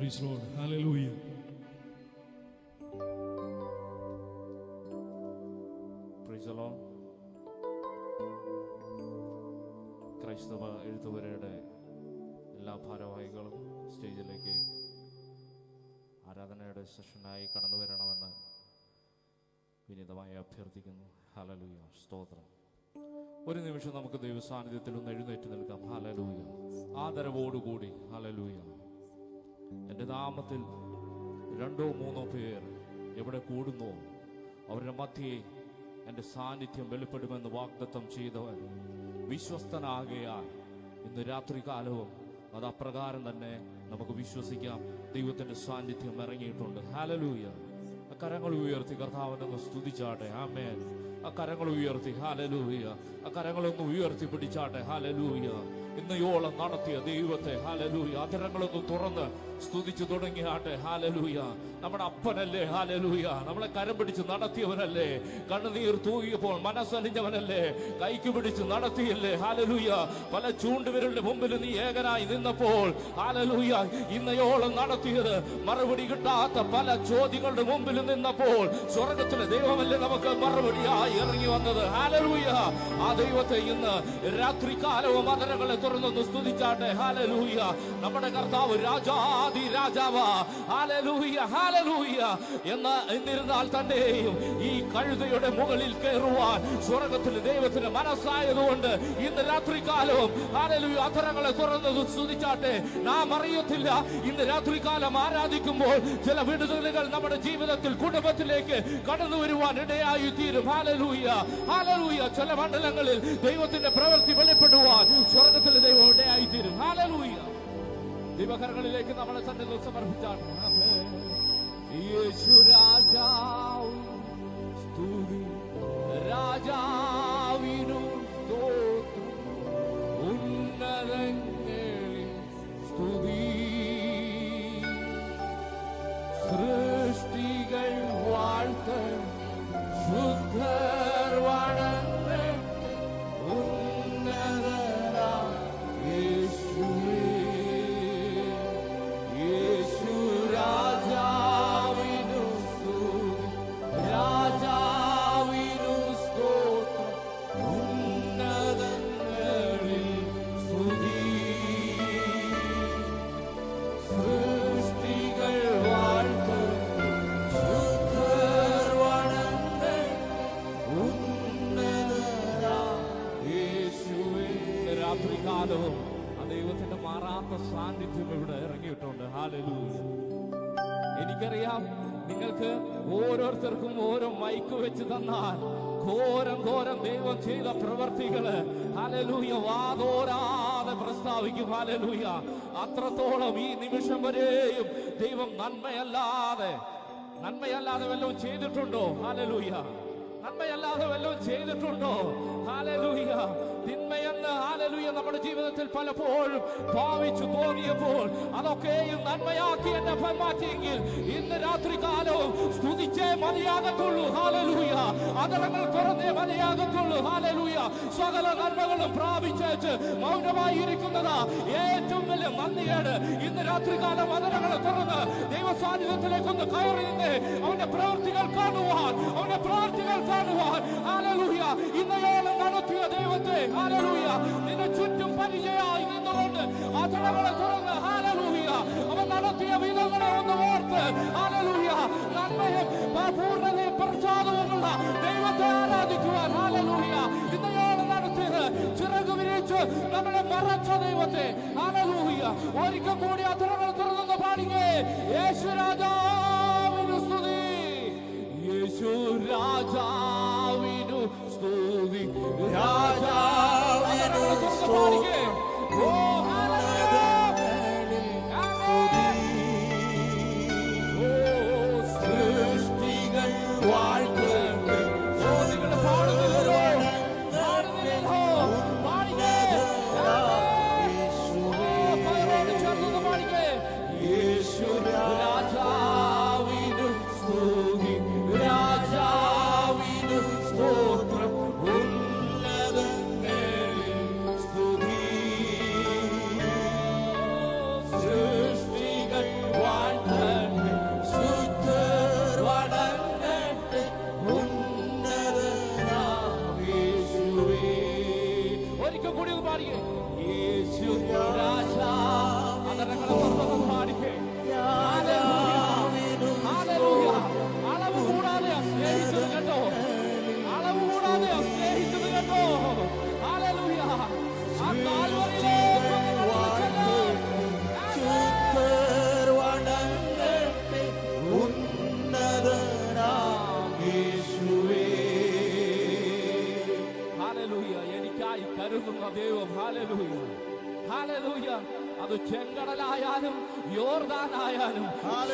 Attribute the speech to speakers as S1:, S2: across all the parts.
S1: Praise
S2: the Lord. ക്രൈസ്തവ എഴുത്തുവരയുടെ എല്ലാ ഭാരവാഹികളും സ്റ്റേജിലേക്ക് ആരാധനയുടെ സെഷനായി കടന്നു വരണമെന്ന് വിനീതമായി അഭ്യർത്ഥിക്കുന്നു. ഹലലൂയ സ്തോത്രം. ഒരു നിമിഷം നമുക്ക് ദൈവസാന്നിധ്യത്തിൽ ഒന്ന് എഴുന്നേറ്റ് നിൽക്കാം. ഹലലൂയ ആദരവോടുകൂടി. ഹലലൂയ എന്റെ നാമത്തിൽ രണ്ടോ മൂന്നോ പേർ എവിടെ കൂടുന്നു അവരുടെ മധ്യേ എന്റെ സാന്നിധ്യം വെളിപ്പെടുമെന്ന് വാഗ്ദത്തം ചെയ്തവൻ വിശ്വസ്തനാകയാൽ. ഇന്ന് രാത്രി കാലവും അത് അപ്രകാരം തന്നെ നമുക്ക് വിശ്വസിക്കാം. ദൈവത്തിന്റെ സാന്നിധ്യം ഇറങ്ങിയിട്ടുണ്ട്. ഹാലലൂയ കരങ്ങൾ ഉയർത്തി കർത്താവിനൊന്ന് സ്തുതിച്ചാട്ടെ. ആമേൻ ആ കരങ്ങൾ ഉയർത്തി. ഹാലലൂയ ആ കരങ്ങളൊന്ന് ഉയർത്തി പിടിച്ചാട്ടെ. ഹാലലൂയ ഇന്നയോളം നടത്തിയ ദൈവത്തെ ഹാലലൂയ അധരങ്ങളൊന്ന് തുറന്ന് സ്തുതിച്ചു തുടങ്ങിയാട്ടെ ഹാലലൂയ നമ്മുടെ അപ്പനല്ലേ ഹാലലൂയ നമ്മളെ കരം പിടിച്ച് നടത്തിയവനല്ലേ. കണ്ണുനീർ തൂകിയപ്പോൾ മനസ്സലിഞ്ഞവനല്ലേ. കൈക്ക് പിടിച്ച് നടത്തിയല്ലേ ഹാലലൂയ പല ചൂണ്ടുവിരലിന്റെ മുമ്പിൽ നീ ഏകനായി നിന്നപ്പോൾ ഹാലലൂയ ഇന്നയോളം നടത്തിയത് മറുപടി കിട്ടാത്ത പല ചോദ്യങ്ങളുടെ മുമ്പിൽ നിന്നപ്പോൾ സ്വർഗത്തിലെ ദൈവമല്ലേ നമുക്ക് മറുപടിയായി ഇറങ്ങി വന്നത്. ഹാലലൂയ ആ ദൈവത്തെ ഇന്ന് രാത്രികാലവും അതരങ്ങളെ തുറന്നൊന്ന് സ്തുതിച്ചാട്ടെ ഹാലലൂയ നമ്മുടെ കർത്താവ് രാജാതി രാജാവാ. ഹാലലൂയ എന്ന് എന്നിരുന്നാൽ തന്നെയും ഈ കഴുതയുടെ മുകളിൽ കയറുവാൻ സ്വർഗത്തിന് ദൈവത്തിന് മനസ്സായതുകൊണ്ട് ഇന്ന് രാത്രികാലവും ഹാലലൂയ അധരങ്ങളെ തുറന്നത് സ്തുതിച്ചാട്ടെ നാം അറിയത്തില്ല. ഇന്ന് രാത്രികാലം ആരാധിക്കുമ്പോൾ ചില വിടുതലുകൾ നമ്മുടെ ജീവിതത്തിൽ കുടുംബത്തിലേക്ക് കടന്നു വരുവാൻ ഇടയായി തീരും ഹാലലൂയ ഹാലലൂയ ചില മണ്ഡലങ്ങളിൽ ദൈവത്തിന്റെ പ്രവൃത്തി വെളിപ്പെടുവാൻ സ്വർഗത്തിലെ ദൈവകരങ്ങളിലേക്ക് നമ്മളെ തന്നെ സമർപ്പിച്ചാണ്. യേശു രാജാവ് രാജാവിനു രാത്രികാലവും ആ ദൈവത്തിന്റെ മാറാത്ത സാന്നിധ്യം ഇവിടെ ഇറങ്ങിയിട്ടുണ്ട്. ഹാലലൂയ എനിക്കറിയാം നിങ്ങൾക്ക് ഓരോരുത്തർക്കും ഓരോ മൈക്ക് വെച്ച് തന്നാൽ ഘോരം ഘോരം ദൈവം ചെയ്ത പ്രവർത്തികൾ ഹലലൂയ വാതോരാതെ പ്രസ്താവിക്കും. ഹലലൂയ അത്രത്തോളം ഈ നിമിഷം വരെയും ദൈവം നന്മയല്ലാതെ നന്മയല്ലാതെ വല്ലതും ചെയ്തിട്ടുണ്ടോ? ഹലലൂയ നന്മയല്ലാതെ വല്ലതും ചെയ്തിട്ടുണ്ടോ? ഹലലൂയ തിന്മയെന്ന് ഹാലലൂയ നമ്മുടെ ജീവിതത്തിൽ പലപ്പോഴും ഭാവിച്ചു തോന്നിയപ്പോൾ അതൊക്കെയും നന്മയാക്കി എന്നെ മാറ്റിയെങ്കിൽ ഇന്ന് രാത്രി കാലവും സ്തുതിച്ചേ മതിയാകത്തുള്ളൂ. ഹാലലൂയ അതരങ്ങൾ തുറന്നേ മതിയാകത്തുള്ളൂ. ഹാലലൂയ സകല നന്മകളും പ്രാപിച്ചേച്ച് മൗനമായി ഇരിക്കുന്നതാ ഏറ്റവും വലിയ നന്ദിയാണ് ഇന്ന് രാത്രി കാലം അതരങ്ങൾ തുറന്ന് ദൈവസാന്നിധ്യത്തിലേക്കൊന്ന് കയറി നിന്ന് അവന്റെ പ്രവൃത്തികൾ കാണുവാൻ അവന്റെ പ്രവൃത്തികൾ കാണുവാൻ. ഹാലലൂയ ഇന്നയോളം നടത്തിയ ദൈവത്തെ. ഹാലലൂയ നിന്നെ ചുറ്റും പരിചയമായി നിന്നുകൊണ്ട് അതരങ്ങളെ തുറന്ന് ഹാലലൂഹിയ അവൻ നടത്തിയ വിധങ്ങളെ ഒന്ന് ഓർത്ത് ഹാലലൂഹിയ നന്മയും പൂർണതയും പ്രസാദവുമുള്ള ദൈവത്തെ ആരാധിക്കുവാൻ ഹാലലൂഹിയ ഇന്നയോളം നടത്തിയത് ചിറക് വിരിച്ച് നമ്മളെ മറച്ച ദൈവത്തെ. ഹാലലൂഹിയ ഒരിക്കൽ കൂടി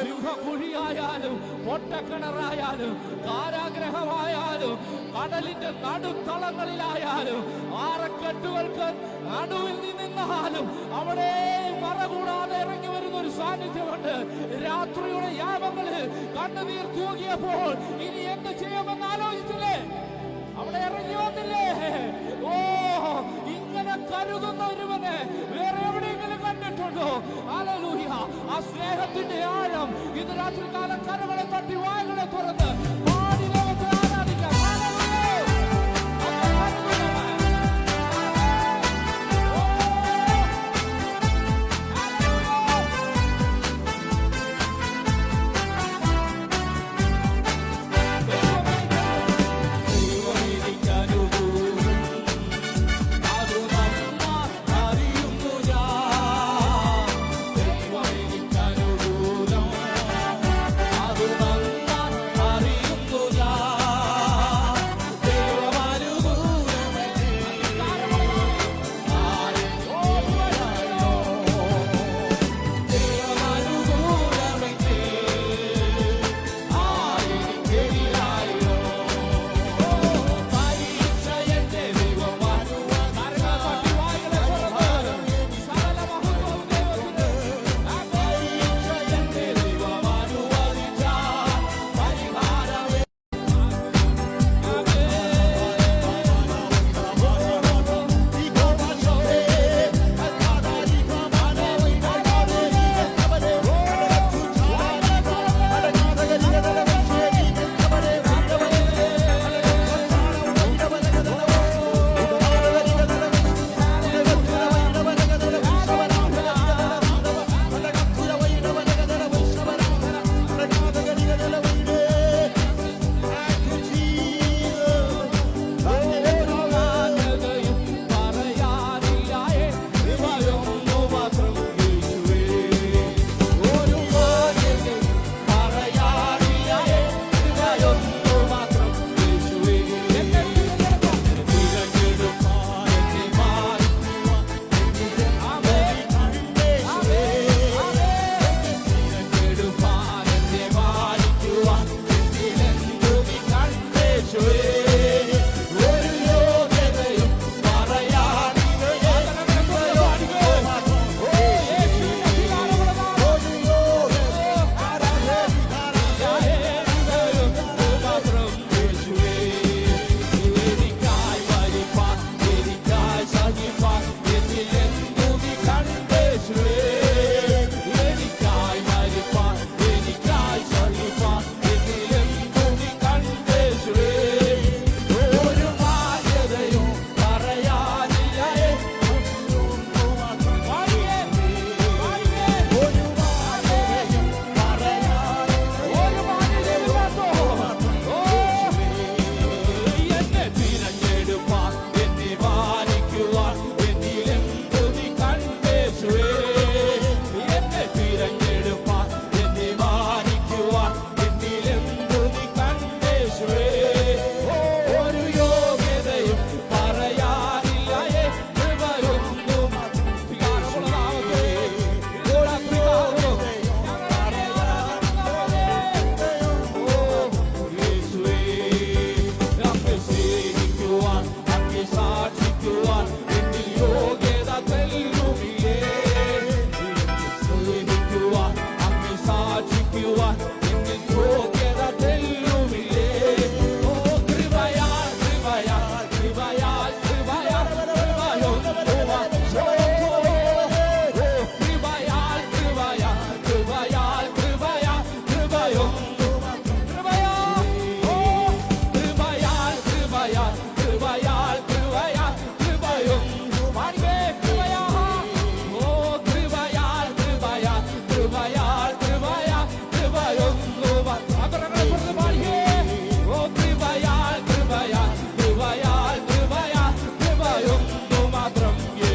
S2: സിംഹക്കുഴിയായാലും പൊട്ടക്കിണറായാലും കാരാഗ്രഹമായാലും കടലിന്റെ നടുത്തളങ്ങളിലായാലും ആറക്കെട്ടുകൾക്ക് നടുവിൽ നിന്നാലും അവിടെ മറകൂടാതെ ഇറങ്ങി വരുന്ന ഒരു സാന്നിധ്യമുണ്ട്. രാത്രിയുടെ യാമങ്ങളിൽ കണ്ണുനീർ തൂകിയപ്പോൾ ഇനി എന്ത് ചെയ്യുമെന്ന് ആലോചിച്ചില്ലേ? അവിടെ ഇറങ്ങി വന്നില്ലേ? ഓ ഇങ്ങനെ കരുതുന്ന ഒരുവനെ വേറെ എവിടെയെങ്കിലും കണ്ടിട്ടുണ്ടോ ആ സ്നേഹത്തിന്റെ ആഴം ഇത് രാത്രി കാലം കരകളെ തട്ടി വായകളെ തുറന്ന്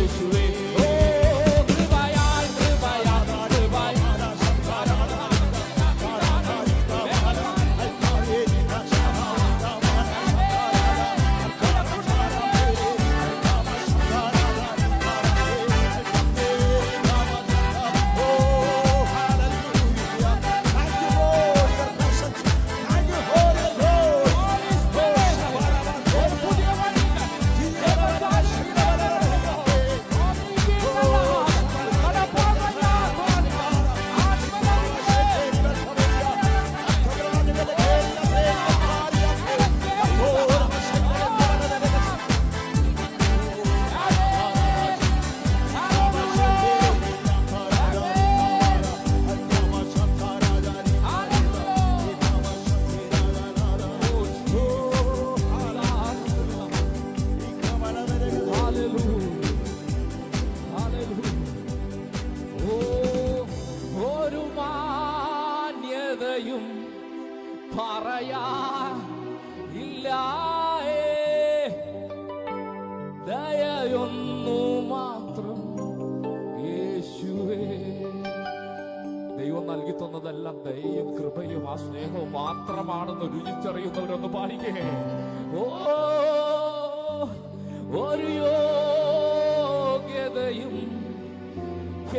S2: You. ഇല്ലായേ ദയൊന്നു മാത്രം യേശുവേ. ദൈവം നൽകി തന്നതെല്ലാം ദയയും കൃപയും ആ സ്നേഹവും മാത്രമാണെന്ന് രുചിച്ചറിയുന്നവരൊന്ന് പാടിക്കേ. ഓ ഒരു യോഗ്യതയും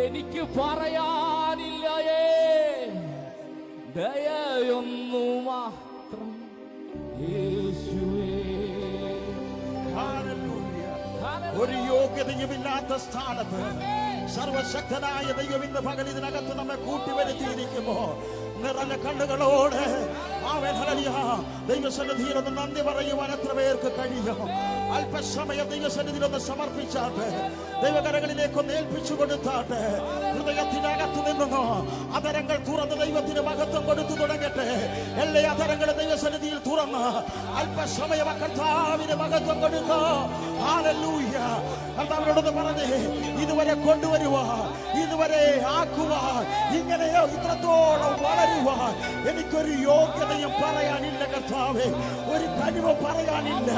S2: എനിക്ക് പറയാനില്ലയേ. ദയൊന്നു
S1: ഒരു യോഗ്യതയുമില്ലാത്ത സ്ഥാനത്ത് സർവശക്തനായ ദൈവം ഇന്ന് പകൽ ഇതിനകത്ത് നമ്മെ കൂട്ടിവരുത്തിയിരിക്കുമ്പോ നിറഞ്ഞ കണ്ണുകളോട് ആ ഹല്ലേലൂയ. ദൈവസന്നിധിയിൽ നന്ദി പറയുവാൻ എത്ര പേർക്ക് കഴിയും? അല്പസമയം ദൈവസന്നിധിയിൽ ഒന്ന് ദൈവകരകളിലേക്ക് ഒന്ന് ഏൽപ്പിച്ചു കൊടുത്താട്ടെ. ഹൃദയത്തിനകത്ത് നിന്നോ അതരങ്ങൾ തുറന്ന് ദൈവത്തിന് മഹത്വം കൊടുത്തു തുടങ്ങട്ടെ. എല്ലാ അതരങ്ങൾ ദൈവസന്നിധിയിൽ തുറന്ന് അല്പസമയം കർത്താവിന് മഹത്വം കൊടുക്കോ. ഹാലലൂയ കർത്താവിനോടൊന്ന് പറഞ്ഞേ ഇതുവരെ കൊണ്ടുവരുവാ ഇതുവരെ ആക്കുക ഇങ്ങനെയോ ഇത്രത്തോളം വളരുവാ. എനിക്കൊരു യോഗ്യതയും പറയാനില്ല കർത്താവേ. ഒരു കഴിവ് പറയാനില്ല.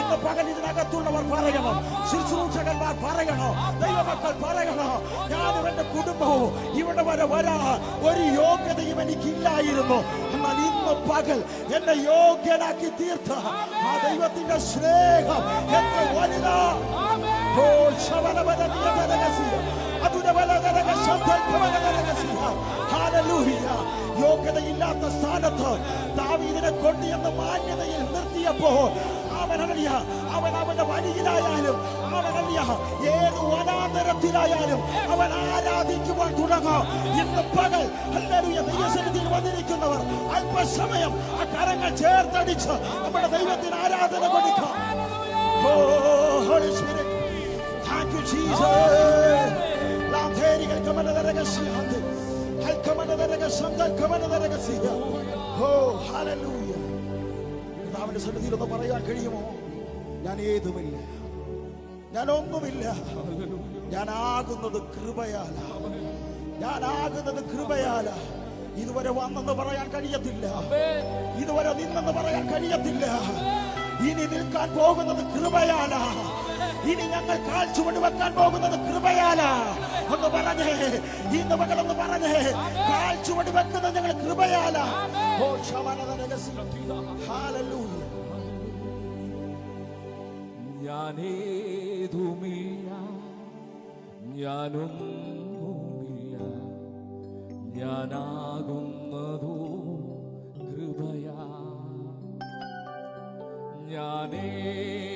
S1: ഇന്ന് പകൽ ഇതിനകത്തുള്ളവർ പറയണം. ശുശ്രൂഷകന്മാർ പറയണോ? ദൈവമക്കൾ പറയണോ? ഞാനും എന്റെ കുടുംബവും ഇവിടെ വരെ വരാ. ഒരു യോഗ്യതയും എനിക്കില്ലായിരുന്നു. എന്നാൽ ഇന്ന് പകൽ എന്നെ യോഗ്യനാക്കി തീർത്ത ആ ദൈവത്തിന്റെ സ്നേഹം എത്ര വലുതാ ഓ ഹല്ലേലൂയ യോഗ്യതയില്ലാത്ത സ്ഥാനത്ത് ദാവീദിനെ കൊണ്ട് എന്ന മാന്യതയിൽ നിർത്തിയപ്പോ അവനറിയ അവൻ അവന്റെ വഴിയിലായാലും അവനറിയ ഏത് വനാന്തരത്തിലായാലും അവൻ ആരാധിക്കുവാൻ തുടങ്ങും ഇന്ന് പകൽ ഹല്ലേലൂയ ദൈവസന്നിധിയിൽ വന്നിരിക്കുന്നവർ അല്പസമയം ആ കരങ്ങൾ ചേർത്തടിച്ച് നമ്മുടെ ദൈവത്തിന് ആരാധന കൊടുക്കാം. Oh, Holy Spirit. Thank you, Jesus. ലാഥേരികൾ കമനതരകസ്യാന്ത്. ഹൽക്കമനതരകസന്തൽ കമനതരകസ്യ. Oh, hallelujah. കർത്താവിന്റെ സന്നിധിയിൽ പറയാൻ കഴിയുമോ ഞാൻ ഏതുമില്ല ഞാൻ ഒന്നുമില്ല ഞാൻ ആകുന്നത് കൃപയാല ഞാൻ ആകുന്നത് കൃപയാല ഇതുവരെ വന്നെന്ന് പറയാൻ കഴിയത്തില്ല ഇതുവരെ നിന്നെന്ന് പറയാൻ കഴിയത്തില്ല ഇനി നിൽക്കാൻ പോകുന്നത് കൃപയാല ഇനി ഞങ്ങൾ കാൽ ചുവട് വെക്കാൻ പോകുന്നത് കൃപയാലാ. ഒന്ന് പറഞ്ഞേ ഇന്ന് ഒന്ന് പറഞ്ഞേ കാൽ ചുവട് വെക്കുന്നത് ഞങ്ങൾ കൃപയാല. ഓ
S2: ഞാനേതുമില്ല ഞാനൊന്നുമില്ല ഞാനാകുന്നതോ കൃപയാ. ഞാനേതുമില്ല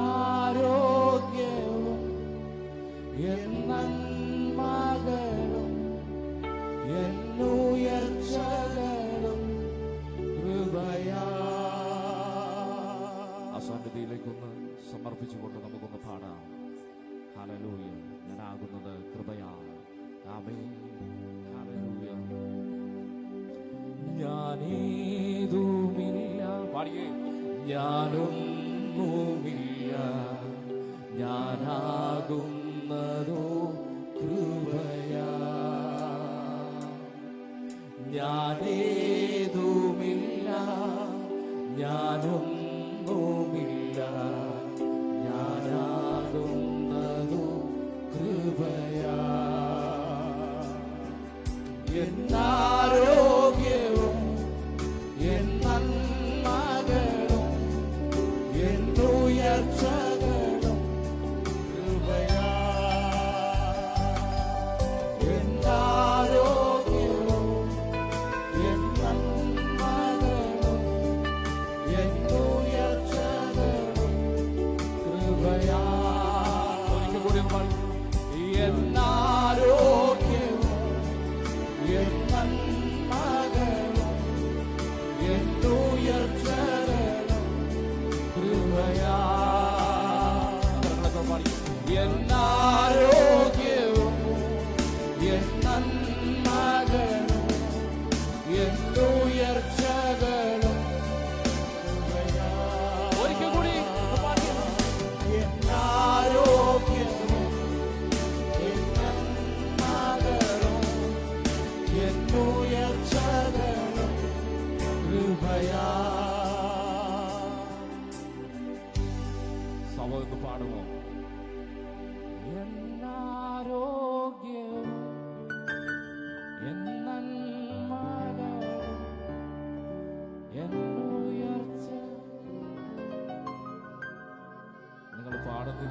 S2: ഞാനൊന്നുമില്ല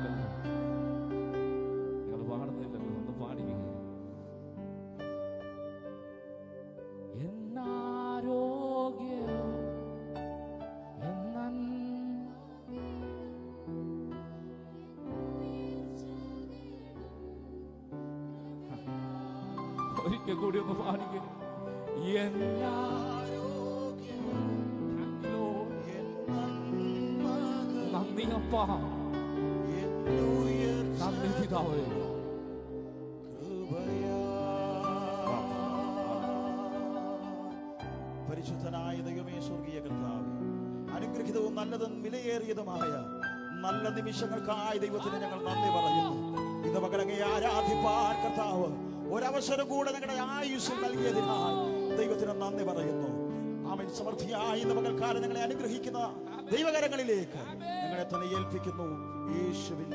S2: പാടുന്നില്ലല്ലോ. നിങ്ങൾ പാടുന്നില്ലല്ലോ. ഒന്ന് പാടി ഒരിക്കൽ കൂടി ഒന്ന് പാടിക്കുക എല്ലാ നന്ദി അപ്പ. നന്ദി പിതാവേ
S1: പരിശുദ്ധനായ ദൈവമേ സ്വർഗീയ കർത്താവേ അനുഗ്രഹിതവും നല്ലതും വിലയേറിയതുമായ നല്ല നിമിഷങ്ങൾക്കായി ദൈവത്തിന് ഞങ്ങൾ നന്ദി പറയുന്നു. ഇന്ന് പകരങ്ങെ ആരാധിപ്പാൻ കർത്താവ് ഒരവസരം കൂടെ ഞങ്ങളുടെ ആയുസ് നൽകിയതിനാൽ ദൈവത്തിന് നന്ദി പറയുന്നു. അവൻ സമൃദ്ധിയായി ഇന്ന് മകൾക്കാരെ ഞങ്ങളെ അനുഗ്രഹിക്കുന്ന ദൈവകരങ്ങളിലേക്ക് ഞങ്ങളെ തന്നെ ഏൽപ്പിക്കുന്നു. യേശുവിൻ